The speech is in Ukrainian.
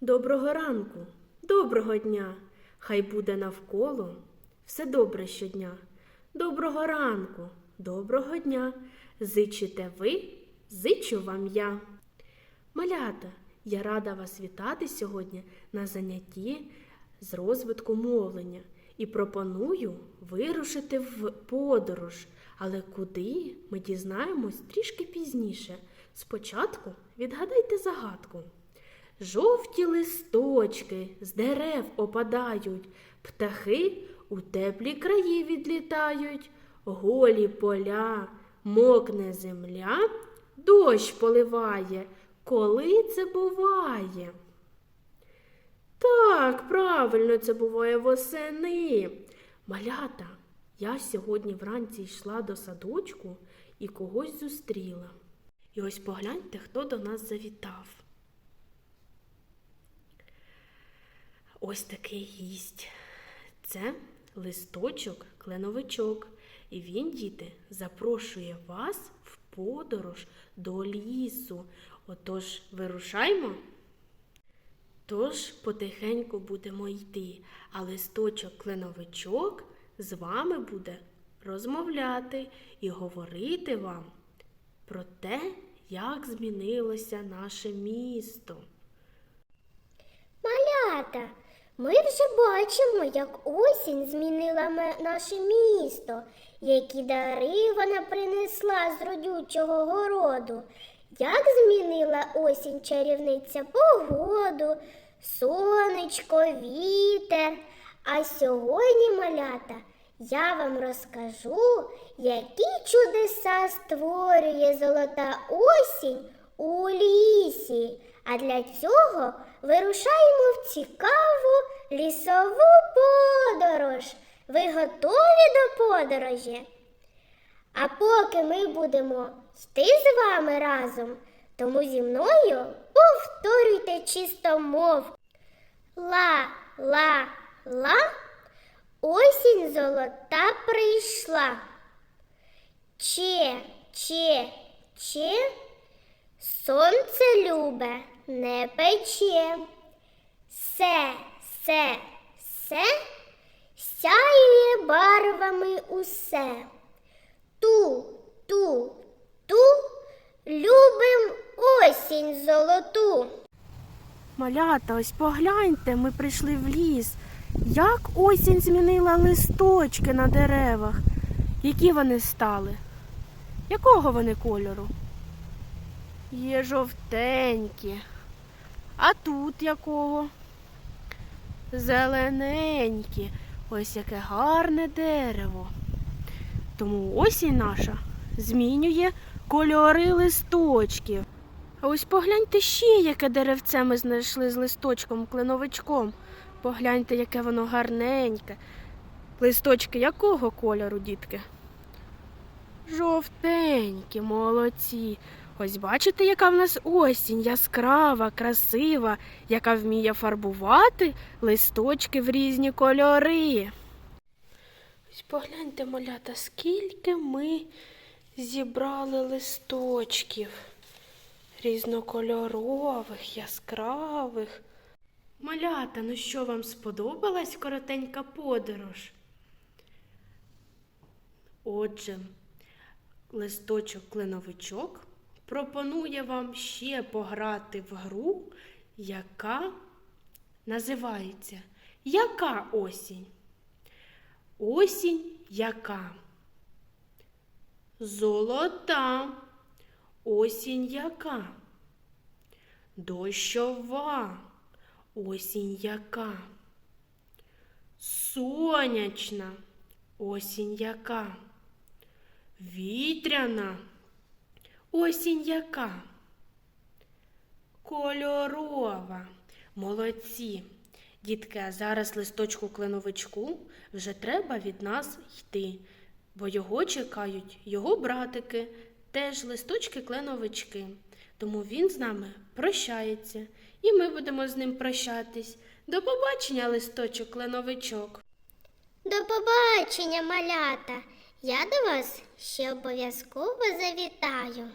Доброго ранку, доброго дня, хай буде навколо все добре щодня. Доброго ранку, доброго дня. Зичите ви, зичу вам я. Малята, я рада вас вітати сьогодні на занятті з розвитку мовлення і пропоную вирушити в подорож. Але куди ми дізнаємось трішки пізніше. Спочатку відгадайте загадку. Жовті листочки з дерев опадають, птахи у теплі краї відлітають, голі поля, мокне земля, дощ поливає. Коли це буває? Так, правильно це буває восени. Малята, я сьогодні вранці йшла до садочку і когось зустріла. І ось погляньте, хто до нас завітав. Ось такий гість. Це листочок, кленовичок. І він, діти, запрошує вас в подорож до лісу. Отож, вирушаймо. Тож потихеньку будемо йти, а листочок кленовичок з вами буде розмовляти і говорити вам про те, як змінилося наше місто. Малята, ми вже бачимо, як осінь змінила наше місто, які дари вона принесла з родючого городу, як змінила осінь чарівниця погоду, сонечко, вітер. А сьогодні, малята, я вам розкажу, які чудеса створює золота осінь у лісі. А для цього вирушаємо в цікаву лісову подорож. Ви готові до подорожі? А поки ми будемо йти з вами разом, тому зі мною повторюйте чисто мов. Ла, ла, ла, осінь золота прийшла. Че, че, че, сонце любе не пече. Се, се, се, сяє барвами усе. Ту, ту, ту, любим осінь золоту. Малята, ось погляньте, ми прийшли в ліс. Як осінь змінила листочки на деревах. Які вони стали? Якого вони кольору? Є жовтенькі. А тут якого? Зелененькі. Ось яке гарне дерево. Тому осінь наша змінює кольори листочків. А ось погляньте ще, яке деревце ми знайшли з листочком, кленовичком. Погляньте, яке воно гарненьке. Листочки якого кольору, дітки? Жовтенькі, молодці. Ось бачите, яка в нас осінь яскрава, красива, яка вміє фарбувати листочки в різні кольори. Ось погляньте, малята, скільки ми зібрали листочків різнокольорових, яскравих. Малята, ну що вам сподобалась коротенька подорож? Отже, листочок клиновичок пропонує вам ще пограти в гру, яка називається Яка осінь? Осінь яка? Золота. Осінь яка? Дощова. Осінь яка? Сонячна. Осінь яка? Вітряна. Осінь яка? Кольорова. Молодці. Дітки, а зараз листочку кленовичку вже треба від нас йти, бо його чекають його братики, теж листочки кленовички. Тому він з нами прощається, і ми будемо з ним прощатись. До побачення, листочок кленовичок. До побачення, малята. Я до вас ще обов'язково завітаю.